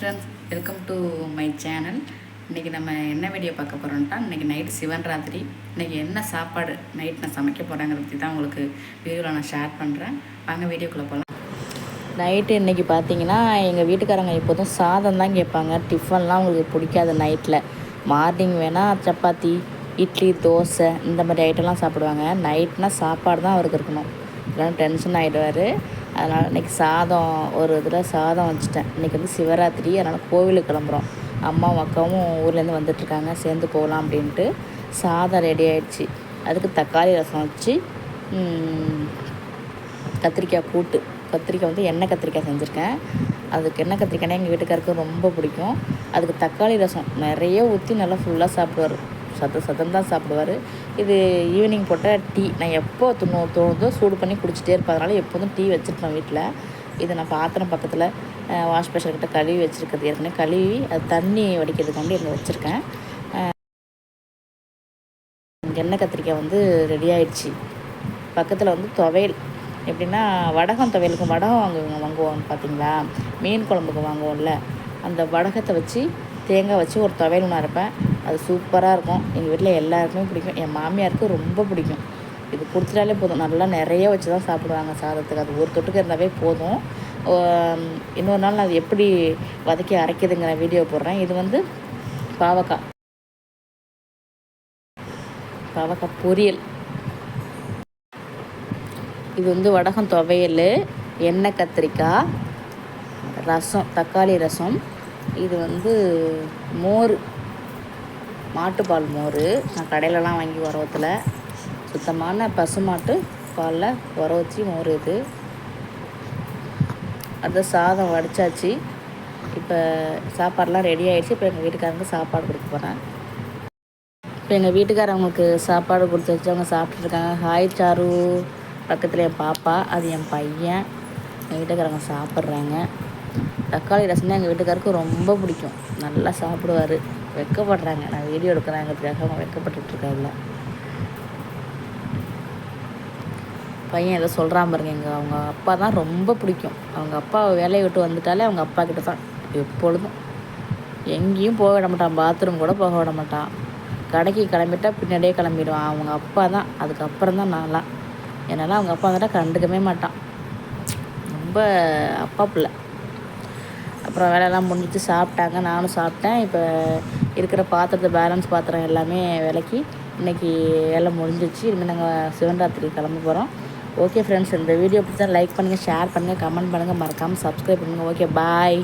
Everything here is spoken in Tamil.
Friends welcome to my channel இன்றைக்கி நம்ம என்ன வீடியோ பார்க்க போகிறோம்ட்டா இன்றைக்கி நைட்டு சிவன் ராத்திரி இன்றைக்கி என்ன சாப்பாடு நைட் நான் சமைக்க போகிறேங்கிறத பற்றி தான் உங்களுக்கு வீடியோவில் நான் ஷேர் பண்ணுறேன் வாங்க வீடியோக்குள்ளே போகலாம் நைட்டு இன்றைக்கி பார்த்தீங்கன்னா எங்கள் வீட்டுக்காரங்க எப்போதும் சாதம் தான் கேட்பாங்க. டிஃபன்லாம் அவங்களுக்கு பிடிக்காது நைட்டில் மார்னிங் வேணால் சப்பாத்தி இட்லி தோசை இந்த மாதிரி ஐட்டம்லாம் சாப்பிடுவாங்க. நைட்னால் சாப்பாடு தான் அவருக்கு இருக்கணும். இல்லைன்னா டென்ஷன் ஆகிடுவார் அதனால் இன்றைக்கி சாதம் ஒரு இதில் சாதம் வச்சுட்டேன். இன்றைக்கி வந்து சிவராத்திரி அதனால் கோவிலுக்கு கிளம்புறோம். அம்மாவும் அக்காவும் ஊர்லேருந்து வந்துட்டுருக்காங்க. சேர்ந்து போகலாம் அப்படின்ட்டு சாதம் ரெடி ஆகிடுச்சி அதுக்கு தக்காளி ரசம் வச்சு கத்திரிக்காய் கூட்டு. கத்திரிக்காய் வந்து எண்ணெய் கத்திரிக்காய் செஞ்சுருக்கேன். அதுக்கு எண்ணெய் கத்திரிக்காய்னா எங்கள் வீட்டுக்காருக்கு ரொம்ப பிடிக்கும். அதுக்கு தக்காளி ரசம் நிறைய ஊற்றி நல்லா ஃபுல்லாக சாப்பிடுவார். சத்த சத்தம் தான் சாப்பிடுவார். இது ஈவினிங் போட்டால் டீ நான் எப்போ தோணு தோணுதோ சூடு பண்ணி குடிச்சிட்டே இருப்பேன் அதனால் எப்போதும் டீ வச்சுருப்பேன் வீட்டில் இதை நான் பாத்திரம் பக்கத்தில் வாஷ் பேஷன்கிட்ட கழுவி வச்சுருக்கிறது. ஏற்கனவே கழுவி அது தண்ணி வடிக்கிறதுக்காண்டி இங்கே வச்சுருக்கேன். எண்ணெய் கத்திரிக்காய் வந்து ரெடி ஆயிடுச்சு. பக்கத்தில் வந்து துவையல். எப்படின்னா வடகம் துவையலுக்கு வடகம் வாங்குவாங்க வாங்குவோம் பார்த்தீங்களா மீன் குழம்புக்கு வாங்குவோம்ல. அந்த வடகத்தை வச்சு தேங்காய் வச்சு ஒரு துவையல் ஒன்று இருப்பேன் அது சூப்பராக இருக்கும். எங்கள் வீட்டில் எல்லாருக்குமே பிடிக்கும். என் மாமியாருக்கு ரொம்ப பிடிக்கும். இது கொடுத்துட்டாலே போதும். நல்லா நிறைய வச்சு தான் சாப்பிடுவாங்க சாதத்துக்கு. அது ஒரு தொட்டுக்கு இருந்தாவே போதும். இன்னொரு நாள் நான் அது எப்படி வதக்கி அரைக்கிதுங்கிற வீடியோ போடுறேன். இது வந்து பாவக்காய். பாவக்காய் பொரியல். இது வந்து வடகம் துவையல் எண்ணெய் கத்திரிக்காய் ரசம் தக்காளி ரசம். இது வந்து மோர். மாட்டுப்பால் மோர். நான் கடையிலலாம் வாங்கி உரவத்தில் சுத்தமான பசுமாட்டு பாலில் உர வச்சு மோர் இது. அது சாதம் வடித்தாச்சு இப்போ சாப்பாடெலாம் ரெடி ஆகிடுச்சு இப்போ எங்கள் வீட்டுக்காரங்க சாப்பாடு கொடுக்க போகிறேன் இப்போ எங்கள் வீட்டுக்காரவங்களுக்கு சாப்பாடு கொடுத்து வச்சு அவங்க சாப்பிட்ருக்காங்க ஹாய் சாரு. பக்கத்தில் என் பாப்பா அது என் பையன். எங்கள் வீட்டுக்காரங்க சாப்பிட்றாங்க. தக்காளி ரசம் தான் எங்கள் வீட்டுக்காருக்கு ரொம்ப பிடிக்கும். நல்லா சாப்பிடுவார். வெக்கப்படுறாங்க. நான் வீடியோ எடுக்கிறாங்கிறதுக்காக அவங்க வெக்கப்பட்டுருக்காருல பையன் ஏதோ சொல்கிறான் பாருங்க எங்கள் அவங்க அப்பா தான் ரொம்ப பிடிக்கும். அவங்க அப்பா வேலையை விட்டு வந்துட்டாலே அவங்க அப்பா கிட்ட தான் எப்பொழுதும். எங்கேயும் போக விட மாட்டான். பாத்ரூம் கூட போக விட மாட்டான். கடைக்கு கிளம்பிட்டா பின்னாடியே கிளம்பிடுவான். அவங்க அப்பா தான். அதுக்கப்புறம் தான் நான்லாம். என்னால் அவங்க அப்பா வந்துட்டால் கண்டுக்கவே மாட்டான். ரொம்ப அப்பா பிள்ளை. அப்புறம் வேலையெல்லாம் முடிஞ்சிட்டு சாப்பிட்டாங்க. நானும் சாப்பிட்டேன். இப்போ இருக்கிற பாத்திரத்தை பேலன்ஸ் பாத்திரம் எல்லாமே விலக்கி இன்றைக்கி வேலை முடிஞ்சிச்சு இனிமேல் நாங்கள் சிவன்ராத்திரி கிளம்ப போகிறோம் ஓகே ஃப்ரெண்ட்ஸ் இந்த வீடியோ பிடிச்சா லைக் பண்ணுங்கள் ஷேர் பண்ணுங்கள் கமெண்ட் பண்ணுங்கள் மறக்காமல் சப்ஸ்கிரைப் பண்ணுங்கள் ஓகே பாய்